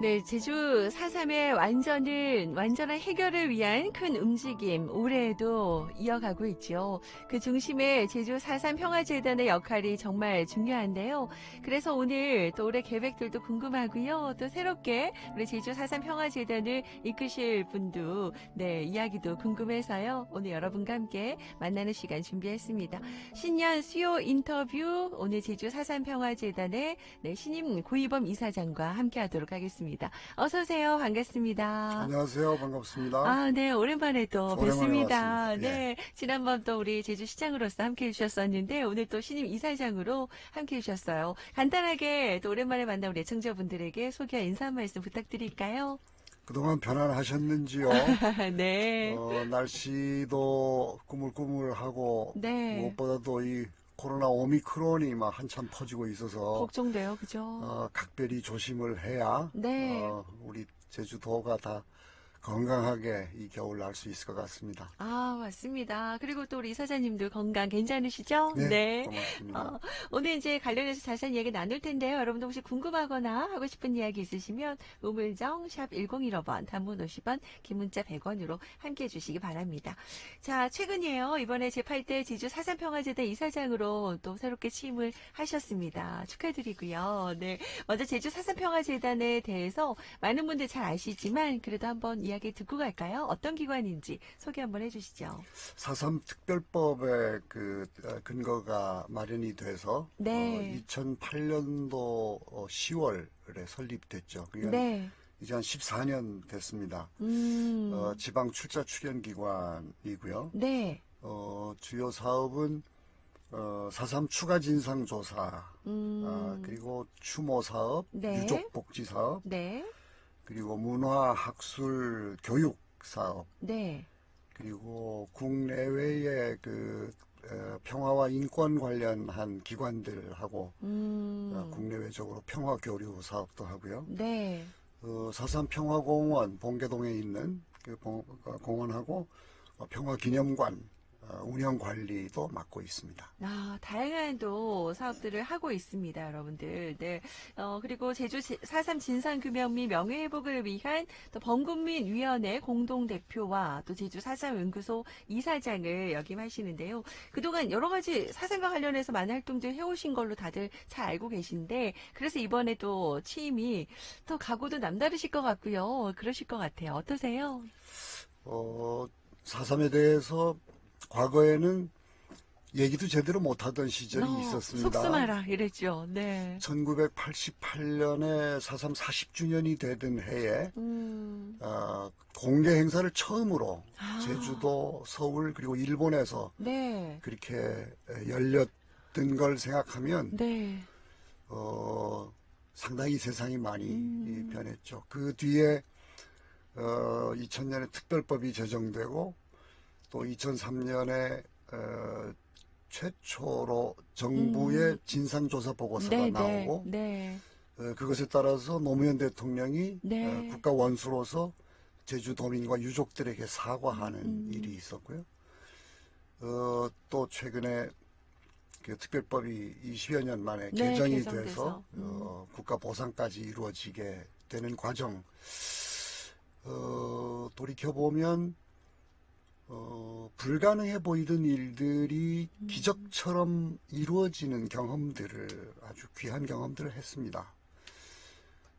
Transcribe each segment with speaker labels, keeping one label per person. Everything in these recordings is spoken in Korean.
Speaker 1: 네, 제주 4.3의 완전은, 완전한 해결을 위한 큰 움직임, 올해에도 이어가고 있죠. 그 중심에 제주 4.3 평화재단의 역할이 정말 중요한데요. 그래서 오늘 또 올해 계획들도 궁금하고요. 또 새롭게 우리 제주 4.3 평화재단을 이끄실 분도, 네, 이야기도 궁금해서요. 오늘 여러분과 함께 만나는 시간 준비했습니다. 신년 수요 인터뷰, 오늘 제주 4.3 평화재단의 네, 신임 고이범 이사장과 함께 하도록 하겠습니다. 어서 오세요. 반갑습니다.
Speaker 2: 안녕하세요. 반갑습니다.
Speaker 1: 아, 네, 오랜만에 또
Speaker 2: 오랜만에
Speaker 1: 뵙습니다.
Speaker 2: 왔습니다. 예.
Speaker 1: 네, 지난번 또 우리 제주시장으로서 함께 해주셨었는데, 오늘 또 신임 이사장으로 함께 해주셨어요. 간단하게 또 오랜만에 만난 우리 애청자분들에게 소개와 인사 한 말씀 부탁드릴까요?
Speaker 2: 그동안 편안하셨는지요?
Speaker 1: 네.
Speaker 2: 어, 날씨도 꾸물꾸물하고
Speaker 1: 네.
Speaker 2: 무엇보다도 이 코로나 오미크론이 막 한참 퍼지고 있어서
Speaker 1: 걱정돼요, 그죠?
Speaker 2: 어, 각별히 조심을 해야
Speaker 1: 네.
Speaker 2: 어, 우리 제주도가 다 건강하게 이 겨울 날 수 있을 것 같습니다.
Speaker 1: 아, 맞습니다. 그리고 또 우리 이사장님도 건강 괜찮으시죠?
Speaker 2: 고맙습니다.
Speaker 1: 어, 오늘 이제 관련해서 자세한 이야기 나눌 텐데요. 여러분도 혹시 궁금하거나 하고 싶은 이야기 있으시면 우물정 샵 1015번 단문 50원 긴 문자 100원으로 함께 해 주시기 바랍니다. 자 최근이에요. 이번에 제8대 제주 사산평화재단 이사장으로 또 새롭게 취임을 하셨습니다. 축하드리고요. 네, 먼저 제주 사산평화재단에 대해서 많은 분들 잘 아시지만 그래도 한번 이야기 듣고 갈까요? 어떤 기관인지 소개 한번 해주시죠.
Speaker 2: 사삼 특별법의 그 어, 근거가 마련이 돼서
Speaker 1: 네.
Speaker 2: 2008년도 10월에 설립됐죠. 그러니까
Speaker 1: 네.
Speaker 2: 이제 한 14년 됐습니다.
Speaker 1: 음.
Speaker 2: 어, 지방 출자 출연 기관이고요.
Speaker 1: 네.
Speaker 2: 어, 주요 사업은 어, 4.3 추가 진상 조사,
Speaker 1: 음.
Speaker 2: 아, 그리고 추모 사업,
Speaker 1: 네.
Speaker 2: 유족 복지 사업,
Speaker 1: 네.
Speaker 2: 그리고 문화 학술 교육 사업,
Speaker 1: 네.
Speaker 2: 그리고 국내외의 그 어, 평화와 인권 관련한 기관들하고
Speaker 1: 음.
Speaker 2: 어, 국내외적으로 평화 교류 사업도 하고요.
Speaker 1: 네.
Speaker 2: 어, 사산 평화공원 봉계동에 있는 그 봉- 어, 공원하고 어, 평화기념관 어, 운영 관리도 맡고 있습니다.
Speaker 1: 아, 다양한 또 사업들을 하고 있습니다, 여러분들. 네. 어, 그리고 제주 4.3 진상규명 및 명예회복을 위한 또 범국민위원회 공동대표와 또 제주 4.3 연구소 이사장을 역임하시는데요. 그동안 여러 가지 사상과 관련해서 많은 활동들 해오신 걸로 다들 잘 알고 계신데, 그래서 이번에 또 취임이 또 각오도 남다르실 것 같고요. 그러실 것 같아요. 어떠세요?
Speaker 2: 어, 4.3에 대해서 과거에는 얘기도 제대로 못하던 시절이
Speaker 1: 어,
Speaker 2: 있었습니다.
Speaker 1: 속수마라 이랬죠. 네.
Speaker 2: 1988년에 4.3 40주년이 되던 해에
Speaker 1: 음.
Speaker 2: 어, 공개 행사를 처음으로
Speaker 1: 아.
Speaker 2: 제주도, 서울 그리고 일본에서
Speaker 1: 네.
Speaker 2: 그렇게 열렸던 걸 생각하면
Speaker 1: 네.
Speaker 2: 어, 상당히 세상이 많이
Speaker 1: 음.
Speaker 2: 변했죠. 그 뒤에 어, 2000년에 특별법이 제정되고 또 2003년에 어, 최초로 정부의
Speaker 1: 음.
Speaker 2: 진상조사 보고서가
Speaker 1: 네,
Speaker 2: 나오고
Speaker 1: 네.
Speaker 2: 어, 그것에 따라서 노무현 대통령이
Speaker 1: 네.
Speaker 2: 어, 국가 원수로서 제주도민과 유족들에게 사과하는
Speaker 1: 음.
Speaker 2: 일이 있었고요. 어, 또 최근에 그 특별법이 20여 년 만에
Speaker 1: 네,
Speaker 2: 개정이
Speaker 1: 개정돼서.
Speaker 2: 돼서
Speaker 1: 음.
Speaker 2: 어, 국가 보상까지 이루어지게 되는 과정. 어, 돌이켜 보면 어, 불가능해 보이던 일들이
Speaker 1: 음.
Speaker 2: 기적처럼 이루어지는 경험들을 아주 귀한 경험들을 했습니다.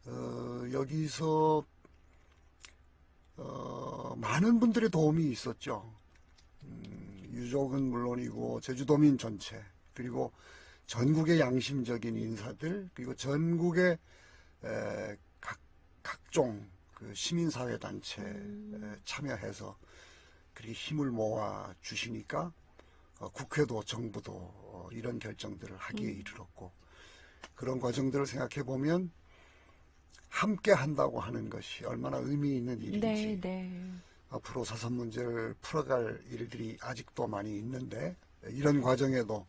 Speaker 2: 어, 여기서 어, 많은 분들의 도움이 있었죠. 음, 유족은 물론이고 제주도민 전체 그리고 전국의 양심적인 인사들 그리고 전국의 에, 각 각종 그 시민사회 단체 에, 참여해서 그렇게 힘을 모아 주시니까 어, 국회도 정부도 어, 이런 결정들을 하기에 이르렀고 그런 과정들을 생각해 보면 함께 한다고 하는 것이 얼마나 의미 있는 일인지
Speaker 1: 네, 네.
Speaker 2: 앞으로 사산 문제를 풀어갈 일들이 아직도 많이 있는데 이런 과정에도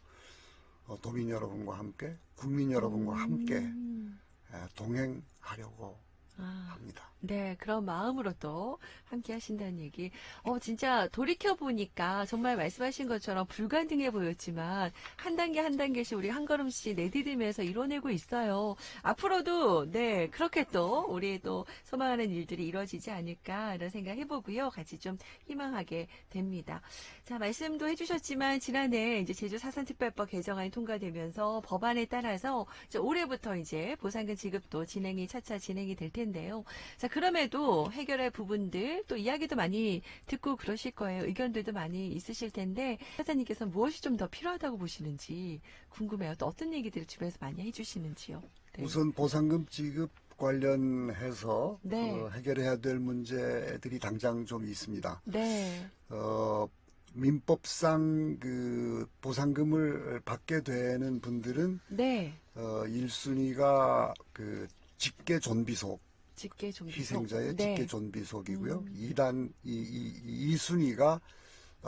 Speaker 2: 어, 도민 여러분과 함께 국민 여러분과 함께
Speaker 1: 음.
Speaker 2: 에, 동행하려고
Speaker 1: 아.
Speaker 2: 합니다.
Speaker 1: 네, 그런 마음으로 또 함께 하신다는 얘기. 어, 진짜 돌이켜보니까 정말 말씀하신 것처럼 불가능해 보였지만 한 단계 한 단계씩 우리 한 걸음씩 내디디면서 이뤄내고 있어요. 앞으로도 네, 그렇게 또 우리 또 소망하는 일들이 이루어지지 않을까 이런 생각 해보고요. 같이 좀 희망하게 됩니다. 자, 말씀도 해주셨지만 지난해 이제 제주 사산특별법 개정안이 통과되면서 법안에 따라서 이제 올해부터 이제 보상금 지급도 진행이 차차 진행이 될 텐데요. 자, 그럼에도 해결할 부분들 또 이야기도 많이 듣고 그러실 거예요. 의견들도 많이 있으실 텐데 사장님께서 무엇이 좀 더 필요하다고 보시는지 궁금해요. 또 어떤 얘기들을 주변에서 많이 해주시는지요. 네.
Speaker 2: 우선 보상금 지급 관련해서
Speaker 1: 네.
Speaker 2: 어, 해결해야 될 문제들이 당장 좀 있습니다.
Speaker 1: 네.
Speaker 2: 어, 민법상 그 보상금을 받게 되는 분들은
Speaker 1: 네.
Speaker 2: 어, 1순위가 그 직계 존비속
Speaker 1: 직계 좀
Speaker 2: 희생자의
Speaker 1: 네.
Speaker 2: 직계 존비속이고요.
Speaker 1: 음.
Speaker 2: 이 2단 이, 이, 2순위가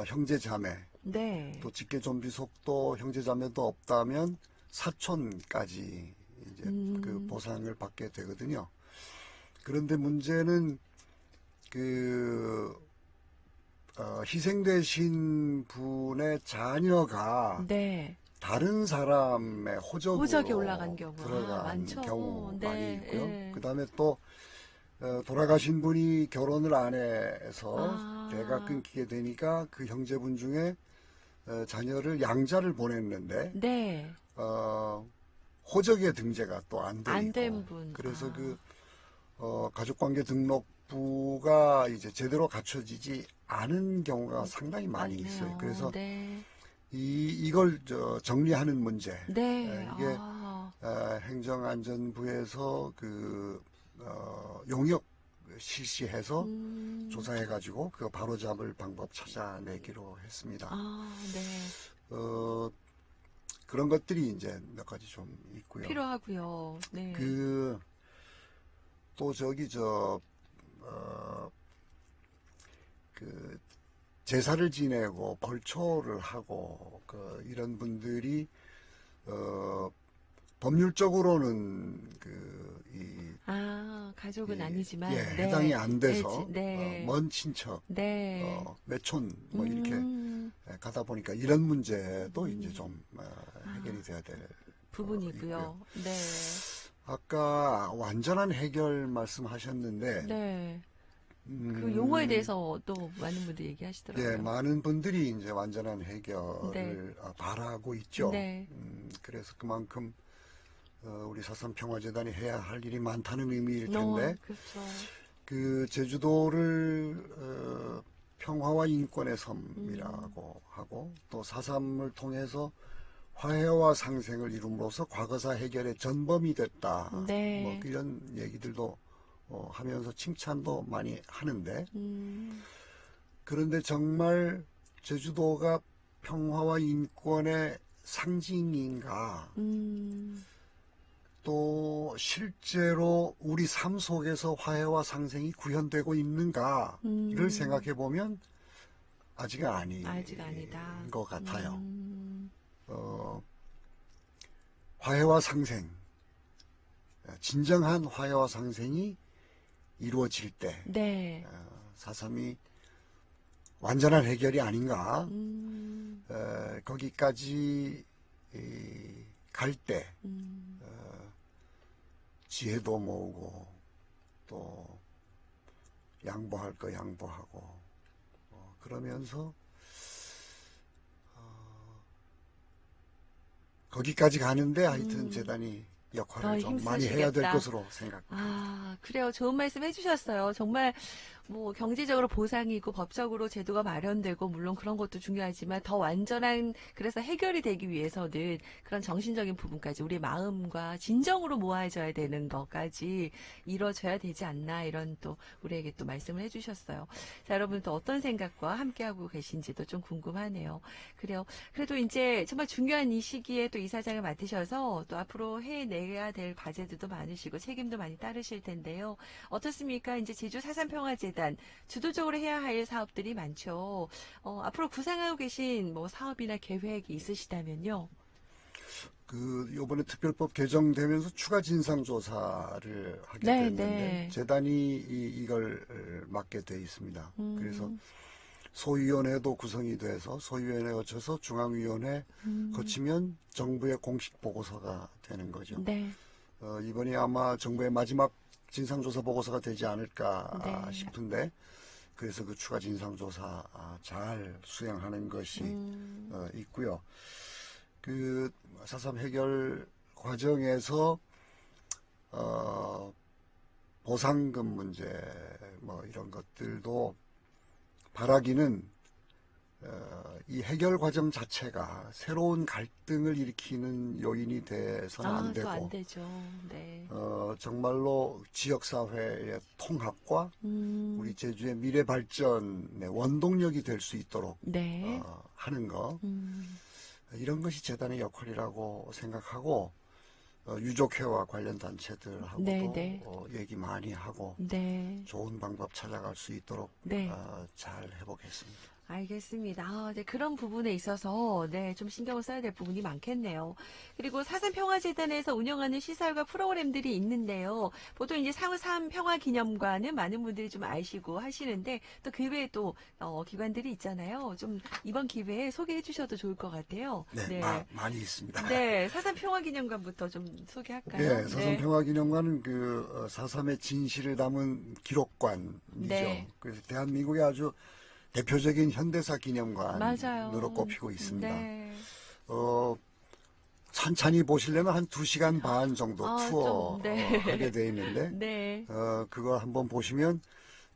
Speaker 2: 형제 자매
Speaker 1: 네.
Speaker 2: 또 직계 존비속도 형제 자매도 없다면 사촌까지 이제
Speaker 1: 음.
Speaker 2: 그 보상을 받게 되거든요. 그런데 문제는 그 어, 희생되신 분의 자녀가
Speaker 1: 네.
Speaker 2: 다른 사람의 호적으로
Speaker 1: 호적에 올라간 경우. 아,
Speaker 2: 들어간
Speaker 1: 많죠.
Speaker 2: 경우
Speaker 1: 네,
Speaker 2: 많이 있고요.
Speaker 1: 예.
Speaker 2: 그다음에 또 어, 돌아가신 분이 결혼을 안 해서
Speaker 1: 아.
Speaker 2: 대가 끊기게 되니까 그 형제분 중에 어, 자녀를 양자를 보냈는데
Speaker 1: 네.
Speaker 2: 어, 호적에 등재가 또
Speaker 1: 안돼안
Speaker 2: 있고
Speaker 1: 된 분.
Speaker 2: 그래서
Speaker 1: 아.
Speaker 2: 그 어, 가족관계 등록부가 이제 제대로 갖춰지지 않은 경우가 상당히 많이
Speaker 1: 맞네요.
Speaker 2: 있어요. 그래서
Speaker 1: 네.
Speaker 2: 이 이걸 저 정리하는 문제.
Speaker 1: 네.
Speaker 2: 에, 이게
Speaker 1: 아.
Speaker 2: 어, 행정안전부에서 그 어, 용역 실시해서
Speaker 1: 음.
Speaker 2: 조사해가지고 그 바로 잡을 방법 찾아내기로 했습니다.
Speaker 1: 아, 네.
Speaker 2: 어, 그런 것들이 이제 몇 가지 좀 있고요.
Speaker 1: 필요하고요. 네.
Speaker 2: 그, 또 저기 저, 어, 그, 제사를 지내고 벌초를 하고, 그, 이런 분들이, 어, 법률적으로는 그, 이,
Speaker 1: 아, 가족은
Speaker 2: 이-
Speaker 1: 아니지만
Speaker 2: 예,
Speaker 1: 네.
Speaker 2: 해당이 안 돼서,
Speaker 1: 네. 네.
Speaker 2: 어, 먼 친척,
Speaker 1: 네.
Speaker 2: 어, 매촌, 뭐 이렇게
Speaker 1: 음,
Speaker 2: 예, 가다 보니까 이런 문제도
Speaker 1: 음.
Speaker 2: 이제 좀 어, 해결이 돼야 될
Speaker 1: 부분이고요. 네.
Speaker 2: 아까 완전한 해결 말씀하셨는데
Speaker 1: 네.
Speaker 2: 음,
Speaker 1: 그 용어에 대해서 또 많은 분들이 얘기하시더라고요.
Speaker 2: 예, 많은 분들이 이제 완전한 해결을
Speaker 1: 네.
Speaker 2: 어, 바라고 있죠.
Speaker 1: 네.
Speaker 2: 음, 그래서 그만큼 어, 우리 사산평화재단이 해야 할 일이 많다는 의미일
Speaker 1: 어,
Speaker 2: 텐데
Speaker 1: 그렇죠.
Speaker 2: 그 제주도를 어, 평화와 인권의 섬이라고 하고 또 사삼을 통해서 화해와 상생을 이룸으로써 과거사 해결의 전범이 됐다.
Speaker 1: 네.
Speaker 2: 뭐 이런 얘기들도 어, 하면서 칭찬도 많이 하는데
Speaker 1: 음,
Speaker 2: 그런데 정말 제주도가 평화와 인권의 상징인가?
Speaker 1: 음,
Speaker 2: 또 실제로 우리 삶 속에서 화해와 상생이 구현되고 있는가를
Speaker 1: 음.
Speaker 2: 생각해 보면 아직은 아닌
Speaker 1: 아직 아니다.
Speaker 2: 것 같아요.
Speaker 1: 음,
Speaker 2: 어, 화해와 상생, 진정한 화해와 상생이 이루어질 때
Speaker 1: 네.
Speaker 2: 어, 사삼이 완전한 해결이 아닌가?
Speaker 1: 음,
Speaker 2: 어, 거기까지 갈때
Speaker 1: 음,
Speaker 2: 지혜도 모으고 또 양보할 거 양보하고 어, 그러면서 어, 거기까지 가는데 하여튼
Speaker 1: 음.
Speaker 2: 재단이
Speaker 1: 더
Speaker 2: 역할을 좀 많이 해야 될
Speaker 1: 힘쓰시겠다.
Speaker 2: 것으로 생각합니다.
Speaker 1: 아, 그래요. 좋은 말씀 해주셨어요. 정말, 뭐, 경제적으로 보상이고, 법적으로 제도가 마련되고, 물론 그런 것도 중요하지만, 더 완전한, 그래서 해결이 되기 위해서는 그런 정신적인 부분까지, 우리 마음과 진정으로 모아져야 되는 것까지 이루어져야 되지 않나, 이런 또, 우리에게 또 말씀을 해주셨어요. 자, 여러분 또 어떤 생각과 함께하고 계신지도 좀 궁금하네요. 그래요. 그래도 이제 정말 중요한 이 시기에 또 이사장을 맡으셔서 또 앞으로 해내야 될 과제들도 많으시고 책임도 많이 따르실 텐데요. 어떻습니까? 이제 제주 사산평화 재단 주도적으로 해야 할 사업들이 많죠. 어, 앞으로 구상하고 계신 뭐 사업이나 계획이 있으시다면요.
Speaker 2: 그 요번에 특별법 개정되면서 추가 진상 조사를 하게
Speaker 1: 네,
Speaker 2: 됐는데
Speaker 1: 네.
Speaker 2: 재단이 이, 이걸 맡게 돼 있습니다.
Speaker 1: 음.
Speaker 2: 그래서 소위원회도 구성이 돼서 소위원회 거쳐서 중앙위원회
Speaker 1: 음.
Speaker 2: 거치면 정부의 공식 보고서가 되는 거죠.
Speaker 1: 네.
Speaker 2: 어, 이번이 아마 정부의 마지막 진상조사 보고서가 되지 않을까
Speaker 1: 네.
Speaker 2: 싶은데 그래서 그 추가 진상조사 아, 잘 수행하는 것이
Speaker 1: 음.
Speaker 2: 어, 있고요. 그 사삼 해결 과정에서 어, 보상금 문제 뭐 이런 것들도 바라기는 어, 이 해결 과정 자체가 새로운 갈등을 일으키는 요인이 돼서는
Speaker 1: 아, 안또
Speaker 2: 되고
Speaker 1: 안 되죠. 네.
Speaker 2: 어, 정말로 지역 사회의 통합과
Speaker 1: 음.
Speaker 2: 우리 제주의 미래 발전의 원동력이 될 수 있도록
Speaker 1: 네.
Speaker 2: 어, 하는 거
Speaker 1: 음.
Speaker 2: 이런 것이 재단의 역할이라고 생각하고 어, 유족회와 관련 단체들하고도
Speaker 1: 네, 네.
Speaker 2: 어, 얘기 많이 하고
Speaker 1: 네.
Speaker 2: 좋은 방법 찾아갈 수 있도록
Speaker 1: 네.
Speaker 2: 어, 잘 해보겠습니다.
Speaker 1: 알겠습니다. 아, 네, 그런 부분에 있어서 네, 좀 신경을 써야 될 부분이 많겠네요. 그리고 사산평화재단에서 운영하는 시설과 프로그램들이 있는데요. 보통 이제 사우삼 평화기념관은 많은 분들이 좀 아시고 하시는데 또 그 외에 또 어, 기관들이 있잖아요. 좀 이번 기회에 소개해 주셔도 좋을 것 같아요.
Speaker 2: 네,
Speaker 1: 네.
Speaker 2: 마- 많이 있습니다.
Speaker 1: 네, 사산평화기념관부터 좀 소개할까요?
Speaker 2: 네, 사삼평화기념관은 그 어, 사삼의 진실을 담은 기록관이죠.
Speaker 1: 네.
Speaker 2: 그래서 대한민국의 아주 대표적인 현대사 기념관으로
Speaker 1: 맞아요.
Speaker 2: 꼽히고 있습니다.
Speaker 1: 네.
Speaker 2: 어, 천천히 보시려면 한 두시간 반 정도
Speaker 1: 아,
Speaker 2: 투어
Speaker 1: 좀, 네.
Speaker 2: 어, 하게 돼 있는데
Speaker 1: 네.
Speaker 2: 어, 그걸 한번 보시면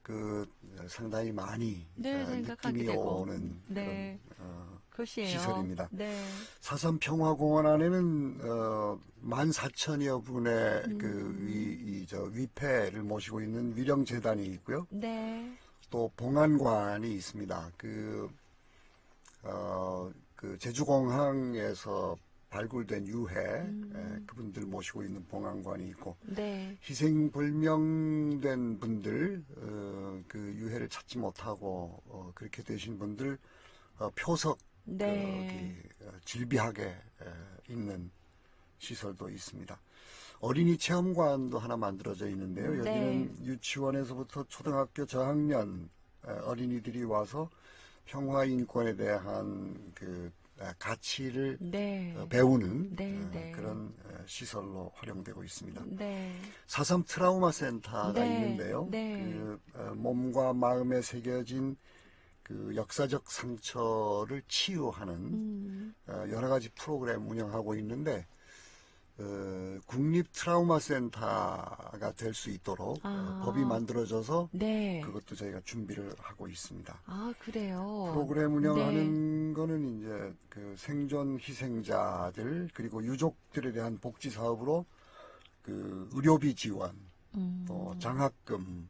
Speaker 2: 그 상당히 많이
Speaker 1: 네,
Speaker 2: 어, 느낌이. 오는
Speaker 1: 네.
Speaker 2: 그런 어. 시설입니다.
Speaker 1: 네.
Speaker 2: 사삼 평화공원 안에는 어, 14,000여 분의
Speaker 1: 음.
Speaker 2: 그 위, 이, 저, 위패를 모시고 있는 위령 재단이 있고요.
Speaker 1: 네.
Speaker 2: 또 봉안관이 있습니다. 그, 어, 그 제주공항에서 발굴된 유해,
Speaker 1: 음.
Speaker 2: 에, 그분들 모시고 있는 봉안관이 있고,
Speaker 1: 네.
Speaker 2: 희생 불명된 분들, 어, 그 유해를 찾지 못하고, 어, 그렇게 되신 분들, 어, 표석
Speaker 1: 네.
Speaker 2: 여기 어, 질비하게 에, 있는 시설도 있습니다. 어린이 체험관도 하나 만들어져 있는데요.
Speaker 1: 네.
Speaker 2: 여기는 유치원에서부터 초등학교 저학년 에, 어린이들이 와서 평화 인권에 대한 그 에, 가치를
Speaker 1: 네.
Speaker 2: 어, 배우는
Speaker 1: 네,
Speaker 2: 어,
Speaker 1: 네.
Speaker 2: 그런 에, 시설로 활용되고 있습니다.
Speaker 1: 네.
Speaker 2: 사삼 트라우마 센터가
Speaker 1: 네,
Speaker 2: 있는데요.
Speaker 1: 네.
Speaker 2: 그 어, 몸과 마음에 새겨진 그 역사적 상처를 치유하는
Speaker 1: 음.
Speaker 2: 어, 여러 가지 프로그램 운영하고 있는데 어, 국립 트라우마 센터가 될 수 있도록
Speaker 1: 아.
Speaker 2: 어, 법이 만들어져서
Speaker 1: 네.
Speaker 2: 그것도 저희가 준비를 하고 있습니다.
Speaker 1: 아, 그래요.
Speaker 2: 프로그램
Speaker 1: 네.
Speaker 2: 운영하는 거는 이제 그 생존 희생자들 그리고 유족들에 대한 복지 사업으로 그 의료비 지원
Speaker 1: 음.
Speaker 2: 또 장학금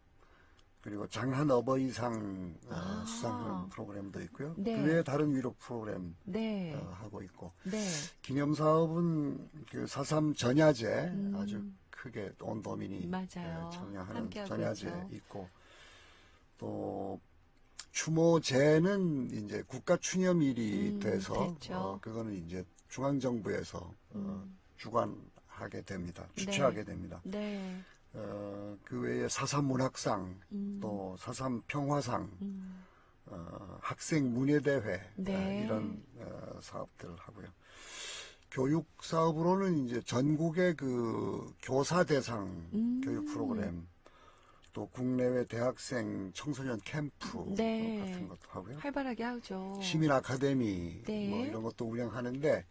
Speaker 2: 그리고 장한 어버이상 어,
Speaker 1: 아.
Speaker 2: 수상하는 프로그램도 있고요.
Speaker 1: 네.
Speaker 2: 그 외에 다른 위로 프로그램
Speaker 1: 네.
Speaker 2: 어, 하고 있고
Speaker 1: 네.
Speaker 2: 기념 사업은 그 사삼 전야제
Speaker 1: 음.
Speaker 2: 아주 크게 온 도민이
Speaker 1: 맞아요.
Speaker 2: 예, 참여하는
Speaker 1: 함께하고
Speaker 2: 전야제
Speaker 1: 있죠.
Speaker 2: 있고 또 추모제는 이제 국가 추념일이
Speaker 1: 음,
Speaker 2: 돼서. 어, 그거는 이제 중앙 정부에서 어,
Speaker 1: 음.
Speaker 2: 주관하게 됩니다. 주최하게 됩니다.
Speaker 1: 네.
Speaker 2: 어, 그 외에 사삼 문학상
Speaker 1: 음.
Speaker 2: 또 사삼 평화상
Speaker 1: 음.
Speaker 2: 어, 학생 문예대회
Speaker 1: 네.
Speaker 2: 어, 이런 어, 사업들을 하고요. 교육 사업으로는 이제 전국의 그 교사 대상
Speaker 1: 음.
Speaker 2: 교육 프로그램 또 국내외 대학생 청소년 캠프
Speaker 1: 네.
Speaker 2: 같은 것도 하고요.
Speaker 1: 활발하게 하죠.
Speaker 2: 시민 아카데미
Speaker 1: 네.
Speaker 2: 뭐 이런 것도 운영하는데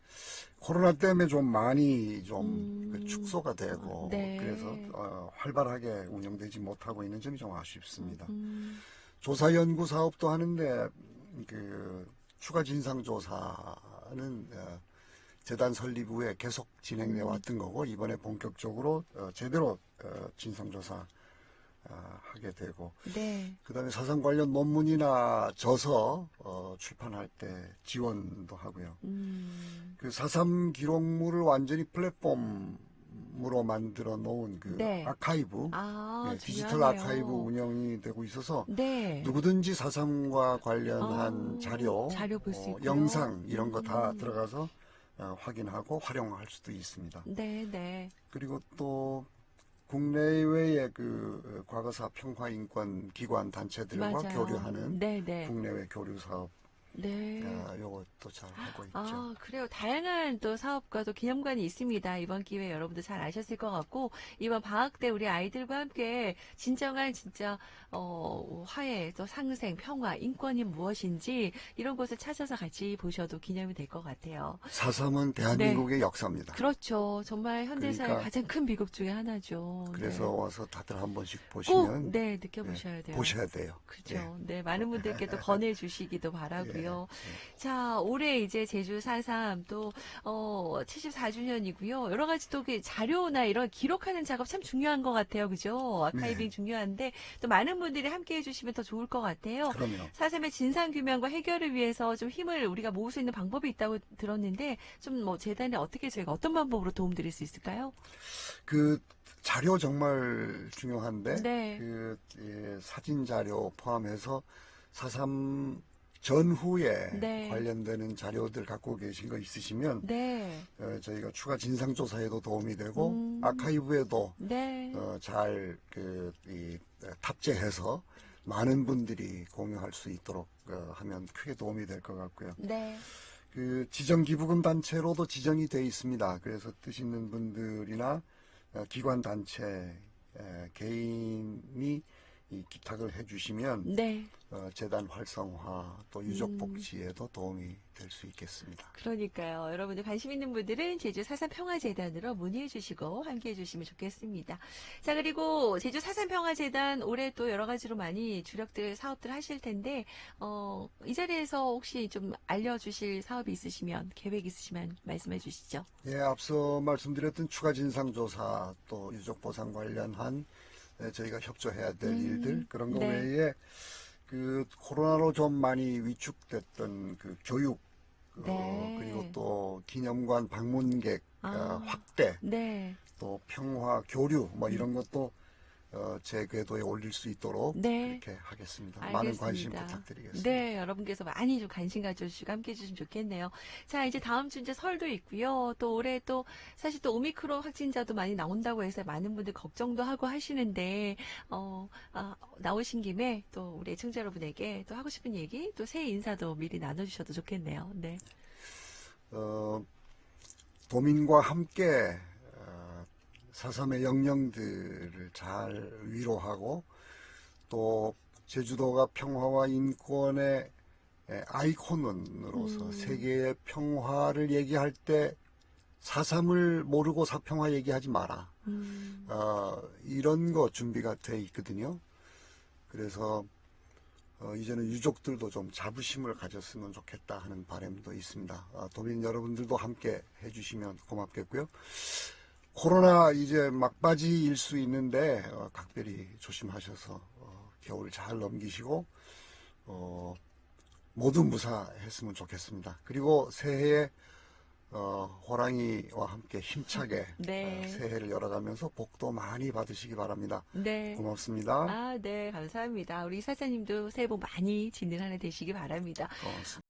Speaker 2: 코로나 때문에 좀 많이 좀
Speaker 1: 음.
Speaker 2: 그 축소가 되고
Speaker 1: 네.
Speaker 2: 그래서 어, 활발하게 운영되지 못하고 있는 점이 좀 아쉽습니다.
Speaker 1: 음.
Speaker 2: 조사 연구 사업도 하는데 그 추가 진상 조사는 어, 재단 설립 후에 계속 진행돼
Speaker 1: 음.
Speaker 2: 왔던 거고 이번에 본격적으로 어, 제대로 어, 진상 조사 어, 하게 되고
Speaker 1: 네.
Speaker 2: 그다음에 사상 관련 논문이나 저서 어, 출판할 때 지원도 하고요.
Speaker 1: 음.
Speaker 2: 그 사삼 기록물을 완전히 플랫폼으로 만들어 놓은 그
Speaker 1: 네.
Speaker 2: 아카이브
Speaker 1: 아,
Speaker 2: 예, 디지털. 아카이브 운영이 되고 있어서
Speaker 1: 네.
Speaker 2: 누구든지 사상과 관련한
Speaker 1: 아,
Speaker 2: 자료,
Speaker 1: 자료
Speaker 2: 어. 영상 이런 거다
Speaker 1: 음.
Speaker 2: 들어가서 어, 확인하고 활용할 수도 있습니다.
Speaker 1: 네, 네.
Speaker 2: 그리고 또 국내외의 그 어, 과거사 평화 인권 기관 단체들과
Speaker 1: 맞아요.
Speaker 2: 교류하는
Speaker 1: 네, 네.
Speaker 2: 국내외 교류 사업
Speaker 1: 네.
Speaker 2: 어, 요것도 잘 하고 있죠.
Speaker 1: 아, 그래요. 다양한 또 사업과 또 기념관이 있습니다. 이번 기회에 여러분도 잘 아셨을 것 같고, 이번 방학 때 우리 아이들과 함께 진정한 진짜, 어, 화해, 또 상생, 평화, 인권이 무엇인지 이런 것을 찾아서 같이 보셔도 기념이 될 것 같아요.
Speaker 2: 4.3은 대한민국의 역사입니다.
Speaker 1: 그렇죠. 정말 현대사의
Speaker 2: 그러니까
Speaker 1: 가장 큰 비극 중에 하나죠.
Speaker 2: 그래서
Speaker 1: 네.
Speaker 2: 와서 다들 한 번씩
Speaker 1: 꼭,
Speaker 2: 보시면
Speaker 1: 네, 느껴보셔야 돼요.
Speaker 2: 보셔야 돼요.
Speaker 1: 그죠.
Speaker 2: 예.
Speaker 1: 네, 많은 분들께 또 권해주시기도 바라고요.
Speaker 2: 예,
Speaker 1: 자, 올해 이제 제주 4.3 또, 어, 74주년이고요. 여러 가지 또그 자료나 이런 기록하는 작업 참 중요한 것 같아요. 그죠? 아카이빙
Speaker 2: 네.
Speaker 1: 중요한데 또 많은 분들이 함께 해주시면 더 좋을 것 같아요.
Speaker 2: 그럼요.
Speaker 1: 4.3의 진상규명과 해결을 위해서 좀 힘을 우리가 모을 수 있는 방법이 있다고 들었는데 좀 뭐 재단에 어떻게 저희가 어떤 방법으로 도움드릴 수 있을까요?
Speaker 2: 그 자료 정말 중요한데
Speaker 1: 네.
Speaker 2: 그 예, 사진 자료 포함해서 4.3 전후에
Speaker 1: 네.
Speaker 2: 관련되는 자료들 갖고 계신 거 있으시면
Speaker 1: 네.
Speaker 2: 어, 저희가 추가 진상 조사에도 도움이 되고
Speaker 1: 음.
Speaker 2: 아카이브에도
Speaker 1: 네.
Speaker 2: 어, 잘 그 이, 어, 탑재해서 많은 분들이 공유할 수 있도록 어, 하면 크게 도움이 될 것 같고요.
Speaker 1: 네.
Speaker 2: 그 지정 기부금 단체로도 지정이 돼 있습니다. 그래서 뜻 있는 분들이나 어, 기관 단체 에, 개인이 이 기탁을 해주시면
Speaker 1: 네.
Speaker 2: 어, 재단 활성화 또 유족
Speaker 1: 음.
Speaker 2: 복지에도 도움이 될 수 있겠습니다.
Speaker 1: 그러니까요. 여러분들 관심 있는 분들은 제주 사산 평화 재단으로 문의해 주시고 함께 해 주시면 좋겠습니다. 자, 그리고 제주 사산 평화 재단 올해 또 여러 가지로 많이 주력들 사업들 하실 텐데, 어, 이 자리에서 혹시 좀 알려주실 사업이 있으시면, 계획 있으시면 말씀해 주시죠.
Speaker 2: 예, 앞서 말씀드렸던 추가 진상 조사 또 유족 보상 관련한 에, 저희가 협조해야 될
Speaker 1: 음,
Speaker 2: 일들 그런 거
Speaker 1: 네.
Speaker 2: 외에 그 코로나로 좀 많이 위축됐던 그 교육 어,
Speaker 1: 네.
Speaker 2: 그리고 또 기념관 방문객 어,
Speaker 1: 아.
Speaker 2: 확대
Speaker 1: 네.
Speaker 2: 또 평화 교류 뭐 이런 것도 어, 제 궤도에 올릴 수 있도록
Speaker 1: 네.
Speaker 2: 그렇게 하겠습니다. 많은 관심
Speaker 1: 알겠습니다.
Speaker 2: 부탁드리겠습니다.
Speaker 1: 네, 여러분께서 많이 좀 관심 가져주시고 함께 해주시면 좋겠네요. 자, 이제 다음 주 이제 설도 있고요. 또 올해 또 사실 또 오미크론 확진자도 많이 나온다고 해서 많은 분들 걱정도 하고 하시는데, 어, 아, 나오신 김에 또 우리 애청자 여러분에게 또 하고 싶은 얘기, 또 새해 인사도 미리 나눠주셔도 좋겠네요. 네.
Speaker 2: 어, 도민과 함께 어, 사삼의 영령들을 잘 위로하고 또 제주도가 평화와 인권의 에, 아이콘으로서
Speaker 1: 음.
Speaker 2: 세계의 평화를 얘기할 때 사삼을 모르고 사평화 얘기하지 마라.
Speaker 1: 음,
Speaker 2: 어, 이런 거 준비가 돼 있거든요. 그래서 어, 이제는 유족들도 좀 자부심을 가졌으면 좋겠다 하는 바람도 있습니다. 어, 도민 여러분들도 함께 해주시면 고맙겠고요. 코로나 이제 막바지일 수 있는데 어, 각별히 조심하셔서 어, 겨울 잘 넘기시고 어, 모두 무사했으면 좋겠습니다. 그리고 새해에 어, 호랑이와 함께 힘차게
Speaker 1: 네.
Speaker 2: 어, 새해를 열어가면서 복도 많이 받으시기 바랍니다.
Speaker 1: 네.
Speaker 2: 고맙습니다.
Speaker 1: 아, 네, 감사합니다. 우리 사장님도 새해 복 많이 지는 한 해 되시기 바랍니다.
Speaker 2: 고맙습니다.